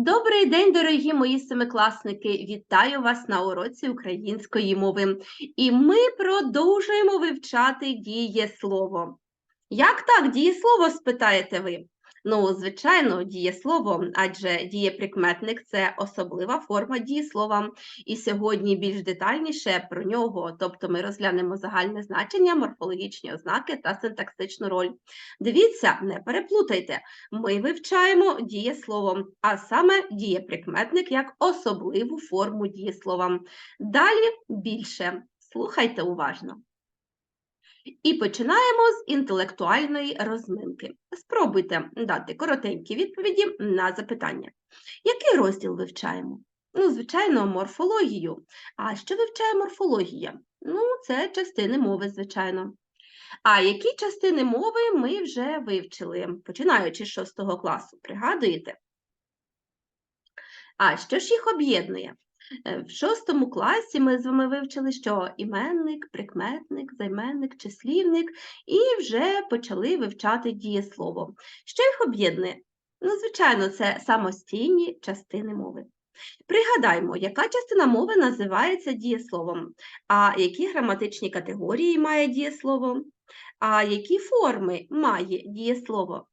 Добрий день, дорогі мої семикласники! Вітаю вас на уроці української мови. І ми продовжуємо вивчати дієслово. Як так, дієслово, спитаєте ви? Ну, звичайно, дієслово, адже дієприкметник це особлива форма дієслова. І сьогодні більш детальніше про нього, тобто ми розглянемо загальне значення, морфологічні ознаки та синтаксичну роль. Дивіться, не переплутайте, ми вивчаємо дієслово, а саме дієприкметник як особливу форму дієслова. Далі більше. Слухайте уважно. І починаємо з інтелектуальної розминки. Спробуйте дати коротенькі відповіді на запитання. Який розділ вивчаємо? Ну, звичайно, морфологію. А що вивчає морфологія? Ну, це частини мови, звичайно. А які частини мови ми вже вивчили, починаючи з 6 класу, пригадуєте? А що ж їх об'єднує? Е, В шостому класі ми з вами вивчили, що іменник, прикметник, займенник, числівник, і вже почали вивчати дієслово. Що їх об'єднує? Ну, звичайно, це самостійні частини мови. Пригадаймо, яка частина мови називається дієсловом, а які граматичні категорії має дієслово, а які форми має дієслово.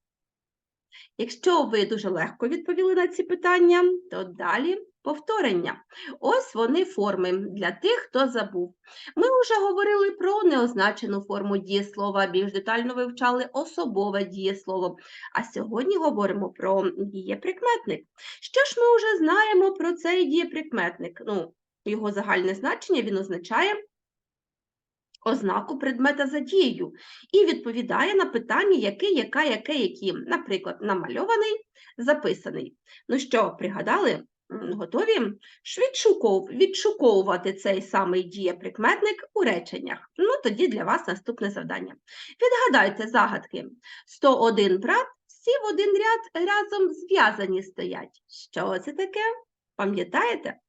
Якщо ви дуже легко відповіли на ці питання, то далі повторення. Ось вони форми для тих, хто забув. Ми вже говорили про неозначену форму дієслова, більш детально вивчали особове дієслово. А сьогодні говоримо про дієприкметник. Що ж ми вже знаємо про цей дієприкметник? Ну, його загальне значення він означає ознаку предмета за дією і відповідає на питання, який, яка, яке, які. Наприклад, намальований, записаний. Ну що, пригадали? Готові ж відшуковувати цей самий дієприкметник у реченнях. Ну, тоді для вас наступне завдання. Відгадайте загадки. 101 брат, всі в один ряд разом зв'язані стоять. Що це таке? Пам'ятаєте?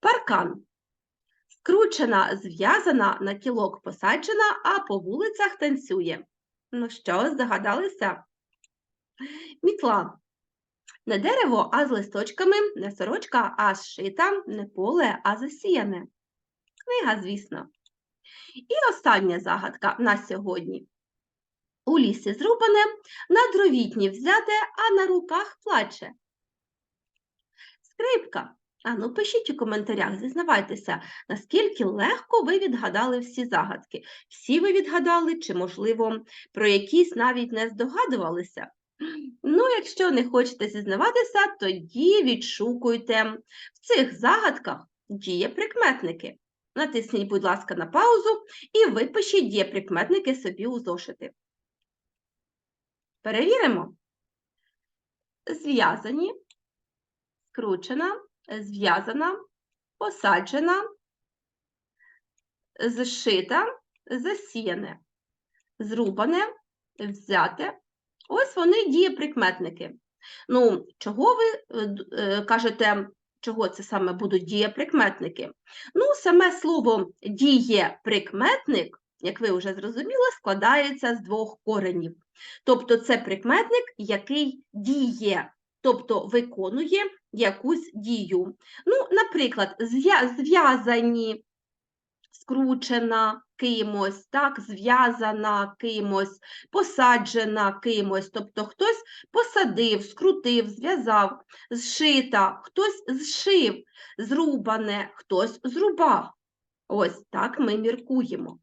Паркан. Скручена, зв'язана, на кілок посаджена, а по вулицях танцює. Ну що, здогадалися? Мітла. Не дерево, а з листочками, не сорочка, а зшита, не поле, а засіяне. Книга, звісно. І остання загадка на сьогодні. У лісі зрубане, на дровітні взяте, а на руках плаче. Скрипка. А ну пишіть у коментарях, зізнавайтеся, наскільки легко ви відгадали всі загадки. Всі ви відгадали, чи, можливо, про якісь навіть не здогадувалися. Ну, якщо не хочете зізнаватися, тоді відшукуйте в цих загадках дієприкметники. Натисніть, будь ласка, на паузу і випишіть дієприкметники собі у зошити. Перевіримо. Зв'язані, скручена, зв'язана, посаджена, зшита, засіяне, зрубане, взяте. Ось вони дієприкметники. Ну, чого ви е, е, кажете, чого це саме будуть дієприкметники? Ну, саме слово дієприкметник, як ви вже зрозуміли, складається з двох коренів. Тобто це прикметник, який діє, тобто виконує якусь дію. Ну, наприклад, зв'язані, скручена кимось, так, зв'язана кимось, посаджена кимось, тобто хтось посадив, скрутив, зв'язав, зшита, хтось зшив, зрубане, хтось зрубав. Ось так ми міркуємо.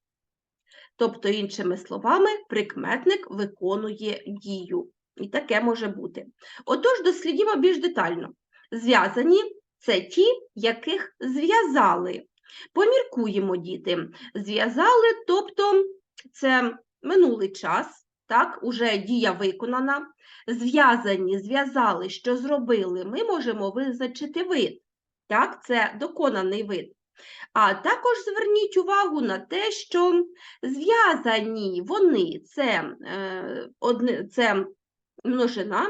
Тобто, іншими словами, прикметник виконує дію. І таке може бути. Отож, дослідімо більш детально. Зв'язані це ті, яких зв'язали. Поміркуємо, діти. Зв'язали, тобто це минулий час, так, уже дія виконана. Зв'язані, зв'язали, що зробили, ми можемо визначити вид. Так, це доконаний вид. А також зверніть увагу на те, що зв'язані вони це, е, одне, це множина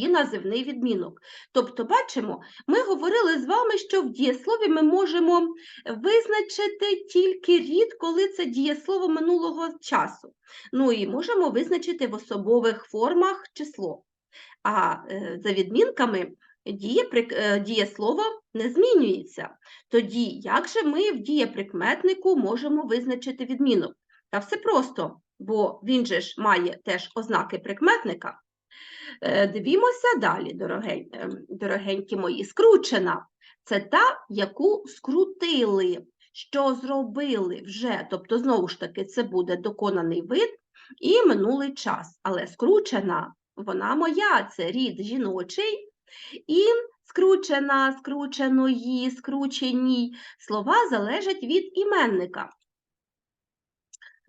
і називний відмінок. Тобто, бачимо, ми говорили з вами, що в дієслові ми можемо визначити тільки рід, коли це дієслово минулого часу. Ну і можемо визначити в особових формах число. а е, за відмінками діє, е, дієслово не змінюється. Тоді як же ми в дієприкметнику можемо визначити відмінок? Та все просто, бо він же ж має теж ознаки прикметника. Е, Дивімося далі, дорогень- ем, дорогенькі мої. Скручена це та, яку скрутили, що зробили вже. Тобто, знову ж таки, це буде доконаний вид і минулий час. Але скручена, вона моя, це рід жіночий. І скручена, скрученої, скрученій слова залежать від іменника.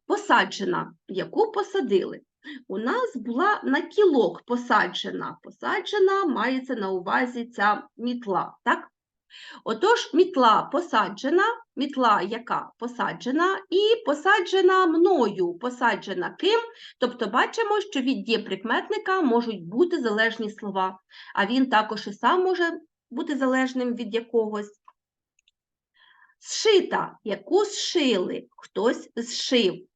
Посаджена, яку посадили. У нас була на кілок посаджена. Посаджена мається на увазі ця мітла, так? Отож, мітла посаджена, мітла яка посаджена, і посаджена мною, посаджена ким. Тобто бачимо, що від дієприкметника можуть бути залежні слова, а він також і сам може бути залежним від якогось. Зшита, яку зшили, хтось зшив.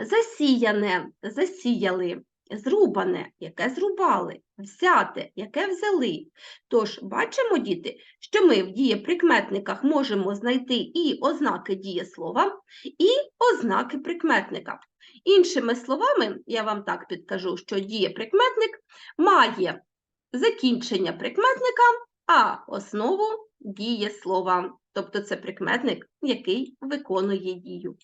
Засіяне, засіяли, зрубане, яке зрубали, взяте, яке взяли. Тож бачимо, діти, що ми в дієприкметниках можемо знайти і ознаки дієслова, і ознаки прикметника. Іншими словами, я вам так підкажу, що дієприкметник має закінчення прикметника, а основу дієслова. Тобто це прикметник, який виконує дію.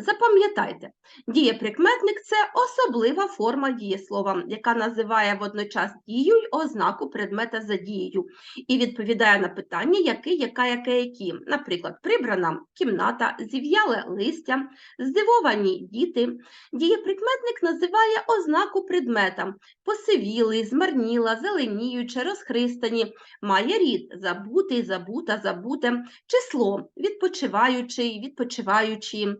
Запам'ятайте, дієприкметник – це особлива форма дієслова, яка називає водночас дію й ознаку предмета за дією і відповідає на питання який, яка, яке, які. Наприклад, прибрана кімната, зів'яле листя, здивовані діти. Дієприкметник називає ознаку предмета посивілий, змарніла, зеленіюче, розхристані, має рід забутий, забута, забуте, число відпочиваючий, відпочиваючі.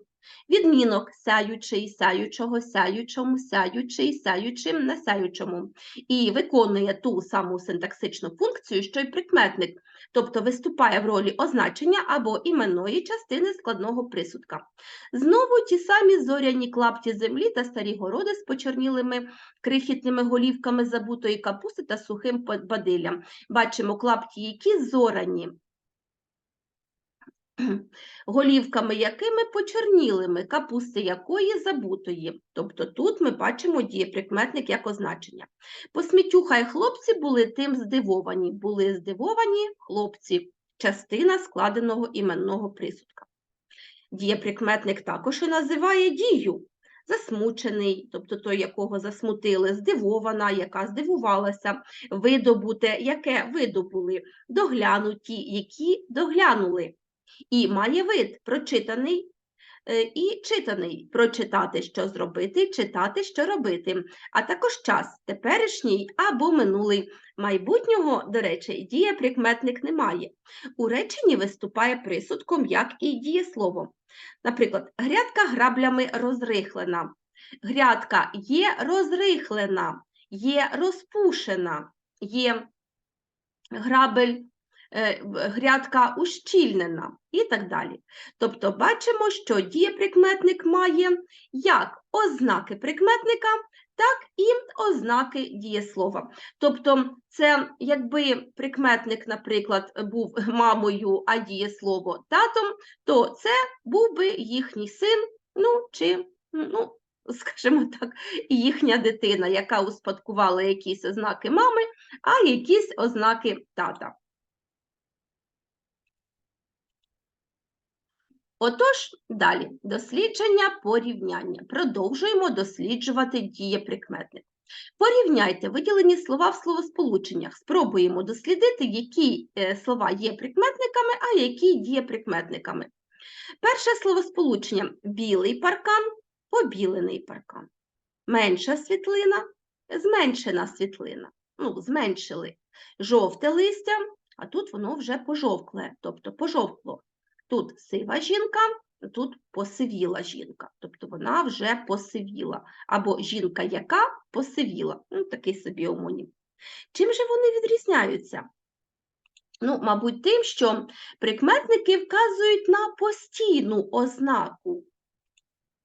Відмінок сяючий, сяючого, сяючому, сяючий, сяючим, на сяючому. І виконує ту саму синтаксичну функцію, що й прикметник, тобто виступає в ролі означення або іменної частини складного присудка. Знову ті самі зоряні клапті землі та старі городи з почорнілими крихітними голівками забутої капусти та сухим бадиллям. Бачимо клапті, які зорані голівками якими почорнілими, капусти якої забутої. Тобто тут ми бачимо дієприкметник як означення. Посмітюха й хлопці були тим здивовані. Були здивовані хлопці, частина складеного іменного присудка. Дієприкметник також і називає дію. Засмучений, тобто той, якого засмутили, здивована, яка здивувалася, видобуте, яке видобули, доглянуті, які доглянули і має вид прочитаний е, і читаний. Прочитати, що зробити, читати, що робити, а також час теперішній або минулий. Майбутнього, до речі, дієприкметник немає. У реченні виступає присудком, як і дієслово. Наприклад, грядка граблями розрихлена. Грядка є розрихлена, є розпушена, є грабель грядка ущільнена і так далі. Тобто бачимо, що дієприкметник має як ознаки прикметника, так і ознаки дієслова. Тобто, це якби прикметник, наприклад, був мамою, а дієслово татом, то це був би їхній син, ну чи ну. Скажімо так, їхня дитина, яка успадкувала якісь ознаки мами, а якісь ознаки тата. Отож, далі дослідження порівняння. Продовжуємо досліджувати дієприкметник. Порівняйте виділені слова в словосполученнях. Спробуємо дослідити, які е, слова є прикметниками, а які дієприкметниками. Перше словосполучення білий паркан, побілений паркан. Менша світлина, зменшена світлина. Ну, зменшили. Жовте листя, а тут воно вже пожовкле, тобто пожовкло. Тут сива жінка, тут посивіла жінка, тобто вона вже посивіла. Або жінка, яка посивіла. Ну, такий собі омонім. Чим же вони відрізняються? Ну, мабуть, тим, що прикметники вказують на постійну ознаку.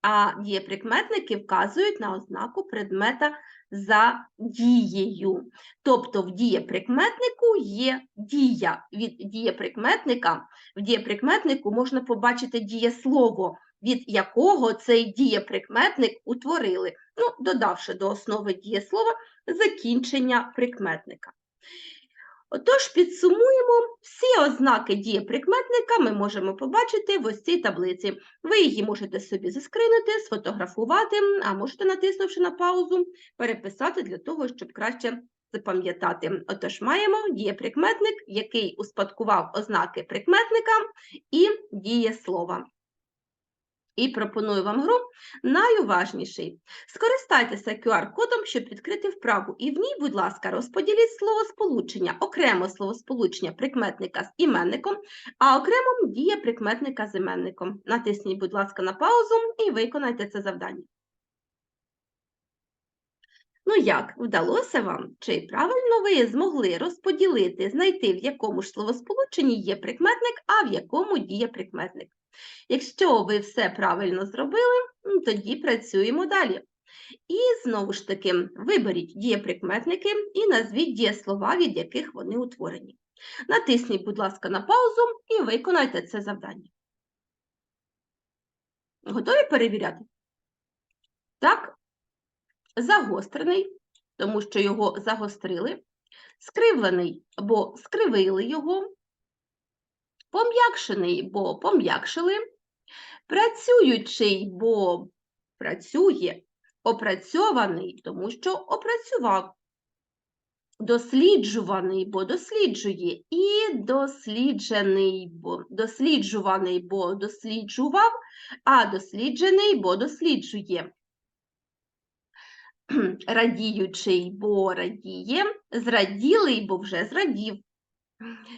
а дієприкметники вказують на ознаку предмета за дією. Тобто в дієприкметнику є дія. Від дієприкметника в дієприкметнику можна побачити дієслово, від якого цей дієприкметник утворили, ну, додавши до основи дієслова закінчення прикметника. Отож, підсумуємо, всі ознаки дієприкметника ми можемо побачити в ось цій таблиці. Ви її можете собі заскринити, сфотографувати, а можете, натиснувши на паузу, переписати для того, щоб краще запам'ятати. Отож, маємо дієприкметник, який успадкував ознаки прикметника і дієслова. І пропоную вам гру найуважніший. Скористайтеся QR-кодом, щоб відкрити вправу, і в ній, будь ласка, розподіліть словосполучення, окремо словосполучення прикметника з іменником, а окремо дія прикметника з іменником. Натисніть, будь ласка, на паузу і виконайте це завдання. Ну як, вдалося вам? Чи правильно ви змогли розподілити, знайти, в якому ж словосполученні є прикметник, а в якому діє прикметник? Якщо ви все правильно зробили, тоді працюємо далі. І знову ж таки, виберіть дієприкметники і назвіть дієслова, від яких вони утворені. Натисніть, будь ласка, на паузу і виконайте це завдання. Готові перевіряти? Так, загострений, тому що його загострили, скривлений, бо скривили його, пом'якшений, бо пом'якшили, працюючий, бо працює, опрацьований, тому що опрацював, досліджуваний, бо досліджує, і досліджений, бо досліджуваний, бо досліджував, а досліджений, бо досліджує. Радіючий, бо радіє, зраділий, бо вже зрадів,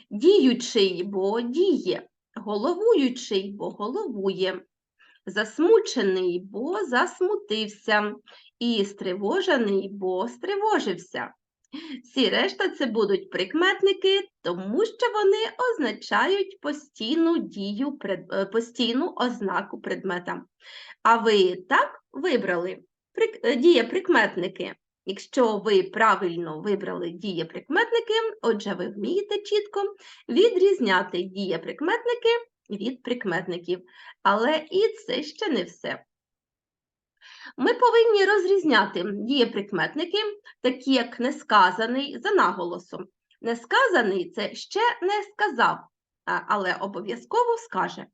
діючий, бо діє, головуючий, бо головує, засмучений, бо засмутився, і стривожений, бо стривожився. Всі решта це будуть прикметники, тому що вони означають постійну дію, постійну ознаку предмета. А ви так вибрали дієприкметники? Якщо ви правильно вибрали дієприкметники, отже, ви вмієте чітко відрізняти дієприкметники від прикметників. Але і це ще не все. Ми повинні розрізняти дієприкметники, такі як несказаний за наголосом. Несказаний це ще не сказав, але обов'язково скаже.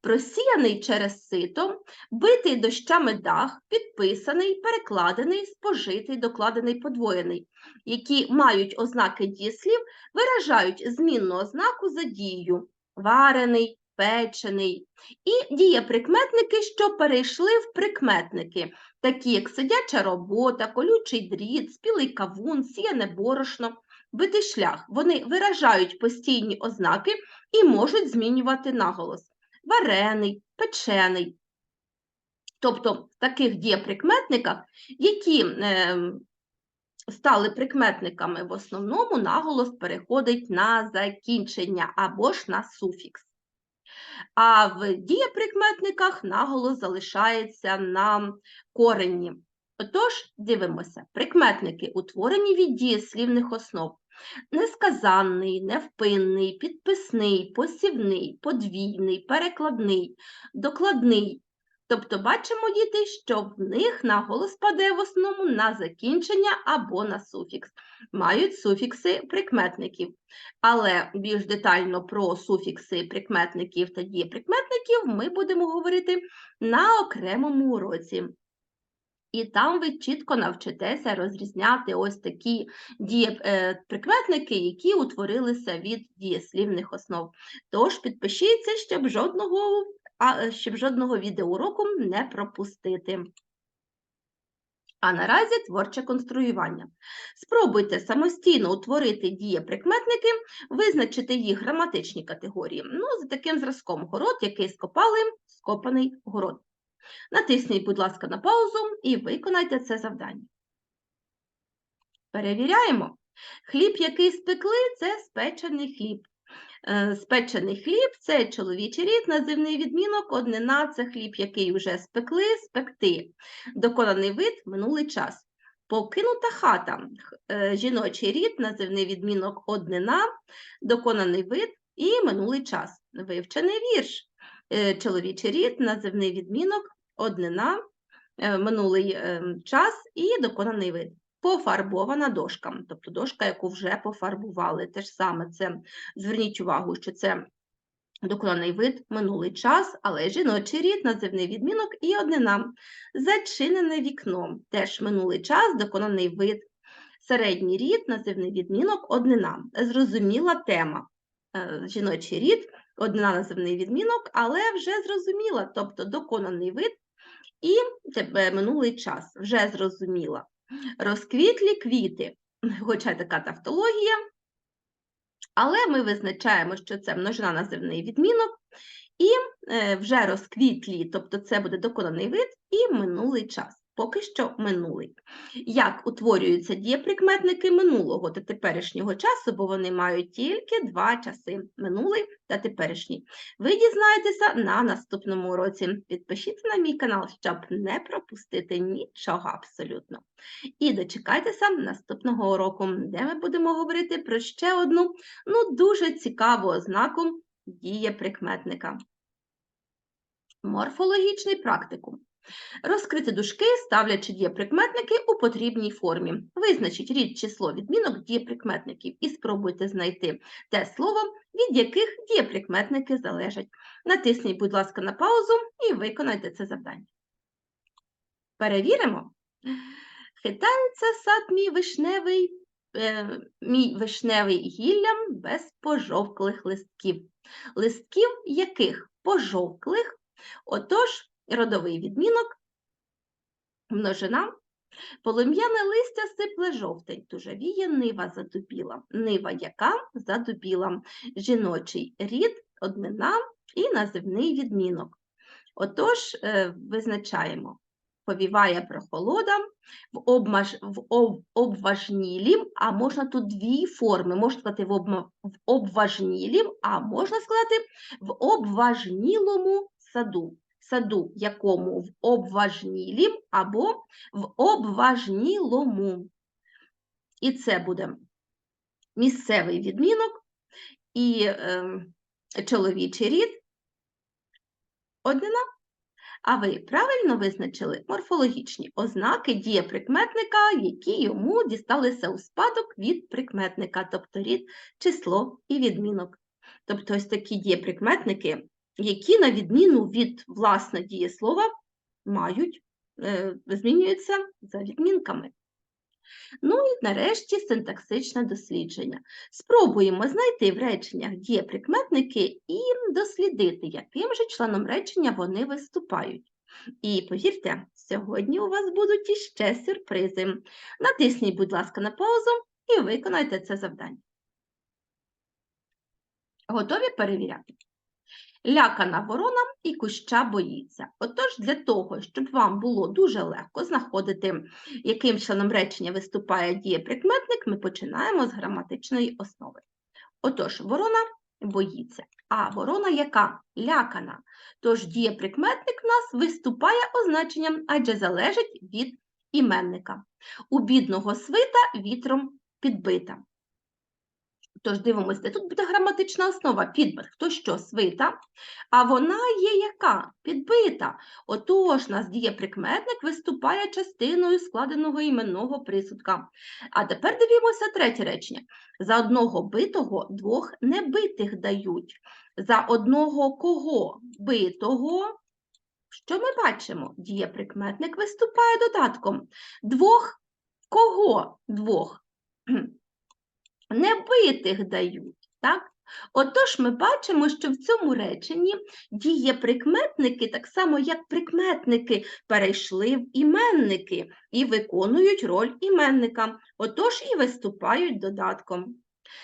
Просіяний через сито, битий дощами дах, підписаний, перекладений, спожитий, докладений, подвоєний, які мають ознаки дієслів, виражають змінну ознаку за дією варений, печений. І дієприкметники, що перейшли в прикметники, такі як сидяча робота, колючий дріт, спілий кавун, сіяне борошно, битий шлях. Вони виражають постійні ознаки і можуть змінювати наголос варений, печений. Тобто в таких дієприкметниках, які е, стали прикметниками в основному, наголос переходить на закінчення або ж на суфікс. А в дієприкметниках наголос залишається на корені. Отож, дивимося, прикметники утворені від дієслівних основ. Несказанний, невпинний, підписний, посівний, подвійний, перекладний, докладний. Тобто бачимо, діти, що в них наголос паде в основному на закінчення або на суфікс. Мають суфікси прикметників. Але більш детально про суфікси прикметників та дієприкметників ми будемо говорити на окремому уроці. І там ви чітко навчитеся розрізняти ось такі діє, е, які утворилися від дієслівних основ. Тож підпишіться, щоб жодного, щоб жодного відеоуроку не пропустити. А наразі творче конструювання. Спробуйте самостійно утворити дієприкметники, визначити їх граматичні категорії. Ну, за таким зразком город, який скопали, скопаний город. Натисніть, будь ласка, на паузу і виконайте це завдання. Перевіряємо. Хліб, який спекли, це спечений хліб. Е, Спечений хліб це чоловічий рід, називний відмінок, однина це хліб, який вже спекли, спекти. Доконаний вид минулий час. Покинута хата, е, жіночий рід, називний відмінок однина, доконаний вид і минулий час. Вивчений вірш. Е, Чоловічий рід, називний відмінок, однина, е, минулий е, час і доконаний вид. Пофарбована дошка, тобто дошка, яку вже пофарбували. Те ж саме це зверніть увагу, що це доконаний вид, минулий час, але жіночий рід, називний відмінок і однина. Зачинене вікно, теж минулий час, доконаний вид. Середній рід, називний відмінок, однина. Зрозуміла тема. Е, Жіночий рід, однина називний відмінок, але вже зрозуміла, тобто доконаний вид і тебе минулий час, вже зрозуміла. Розквітлі квіти, хоча така тавтологія, але ми визначаємо, що це множина називний відмінок, і е, вже розквітлі, тобто це буде доконаний вид і минулий час. Поки що минулий. Як утворюються дієприкметники минулого та теперішнього часу, бо вони мають тільки два часи минулий та теперішній. Ви дізнаєтеся на наступному уроці. Підпишіться на мій канал, щоб не пропустити нічого абсолютно. І дочекайтеся наступного уроку, де ми будемо говорити про ще одну ну, дуже цікаву ознаку дієприкметника. Морфологічний практикум. Розкрити дужки, ставлячи дієприкметники у потрібній формі. Визначіть рід число відмінок дієприкметників і спробуйте знайти те слово, від яких дієприкметники залежать. Натисніть, будь ласка, на паузу і виконайте це завдання. Перевіримо. Хитається сад мій вишневий, е, мій вишневий гіллям без пожовклих листків. Листків яких? Пожовклих. Отож, родовий відмінок, множина. Полум'яне листя сипле жовтень, тужавіє нива задубіла. Нива яка задубіла. Жіночий рід, однина і називний відмінок. Отож, е, визначаємо. Повіває прохолода в, обмаж, в об, обважнілім, а можна тут дві форми. Можна сказати в, обма, в обважнілім, а можна сказати в обважнілому саду. Саду, якому в обважнілім або в обважнілому. І це буде місцевий відмінок і е, чоловічий рід однина. А ви правильно визначили морфологічні ознаки дієприкметника, які йому дісталися у спадок від прикметника, тобто рід, число і відмінок. Тобто ось такі дієприкметники, які, на відміну від власне дієслова, мають, е, змінюються за відмінками. Ну і нарешті синтаксичне дослідження. Спробуємо знайти в реченнях дієприкметники і дослідити, яким же членом речення вони виступають. І повірте, сьогодні у вас будуть іще сюрпризи. Натисніть, будь ласка, на паузу і виконайте це завдання. Готові перевіряти? Лякана ворона і куща боїться. Отож, для того, щоб вам було дуже легко знаходити, яким членом речення виступає дієприкметник, ми починаємо з граматичної основи. Отож, ворона боїться. А ворона яка? Лякана. Тож дієприкметник в нас виступає означенням, адже залежить від іменника. У бідного свита вітром підбита. Тож дивимося, тут буде граматична основа, підмет, хто що, свита, а вона є яка? Підбита. Отож, нас дієприкметник виступає частиною складеного іменного присудка. А тепер дивимося третє речення. За одного битого двох небитих дають. За одного кого? Битого. Що ми бачимо? Дієприкметник виступає додатком. Двох кого? Двох небитих дають. Так? Отож, ми бачимо, що в цьому реченні дієприкметники, так само як прикметники, перейшли в іменники і виконують роль іменника, отож і виступають додатком.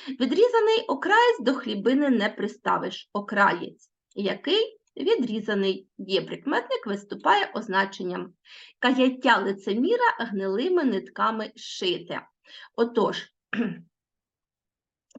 Відрізаний окраєць до хлібини не приставиш. Окраєць, який відрізаний дієприкметник виступає означенням. Каяття лицеміра гнилими нитками шите. Отож,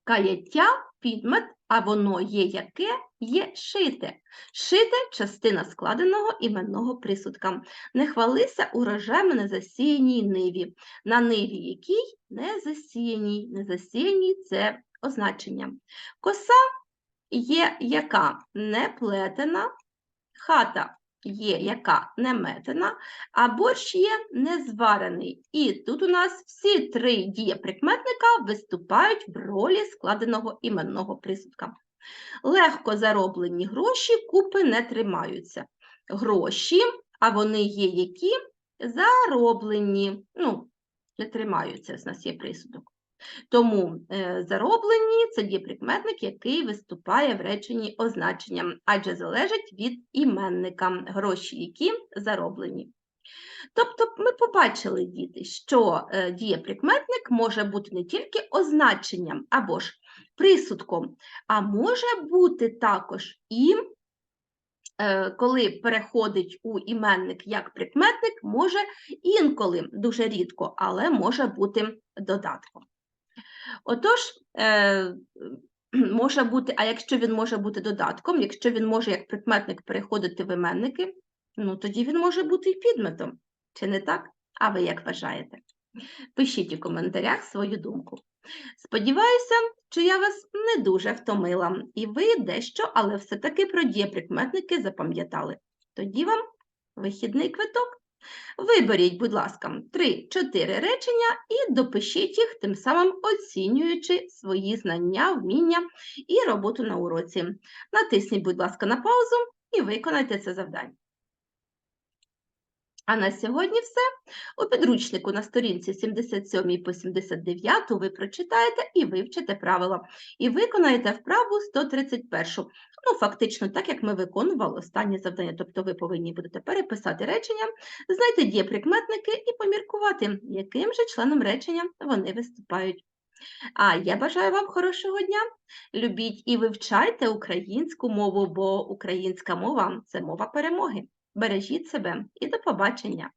Каяття, підмет а воно є яке? Є шите. Шите – частина складеного іменного присудка. Не хвалися урожаєм на засіяній ниві. На ниві якій? Не засіяній. Не засіяній – це означення. Коса є яка? Не плетена. Хата є яка не метена, а борщ є незварений. І тут у нас всі три дієприкметника виступають в ролі складеного іменного присудка. Легко зароблені гроші купи не тримаються. Гроші, а вони є які? Зароблені. Ну, не тримаються, у нас є присудок. Тому е, зароблені це дієприкметник, який виступає в реченні означенням, адже залежить від іменника гроші, які зароблені. Тобто ми побачили, діти, що е, дієприкметник може бути не тільки означенням або ж присудком, а може бути також і, е, коли переходить у іменник як прикметник, може інколи, дуже рідко, але може бути додатком. Отож, е, може бути, а якщо він може бути додатком, якщо він може як прикметник переходити в іменники, ну тоді він може бути і підметом. Чи не так? А ви як вважаєте? Пишіть у коментарях свою думку. Сподіваюся, що я вас не дуже втомила, і ви дещо, але все-таки про дієприкметники запам'ятали. Тоді вам вихідний квиток. Виберіть, будь ласка, 3-4 речення і допишіть їх, тим самим оцінюючи свої знання, вміння і роботу на уроці. Натисніть, будь ласка, на паузу і виконайте це завдання. А на сьогодні все. У підручнику на сторінці 77 по 79 ви прочитаєте і вивчите правила. І виконаєте вправу 131. Ну, фактично, так як ми виконували останнє завдання. Тобто ви повинні будете переписати речення, знайти дієприкметники і поміркувати, яким же членом речення вони виступають. А я бажаю вам хорошого дня. Любіть і вивчайте українську мову, бо українська мова це мова перемоги. Бережіть себе і до побачення!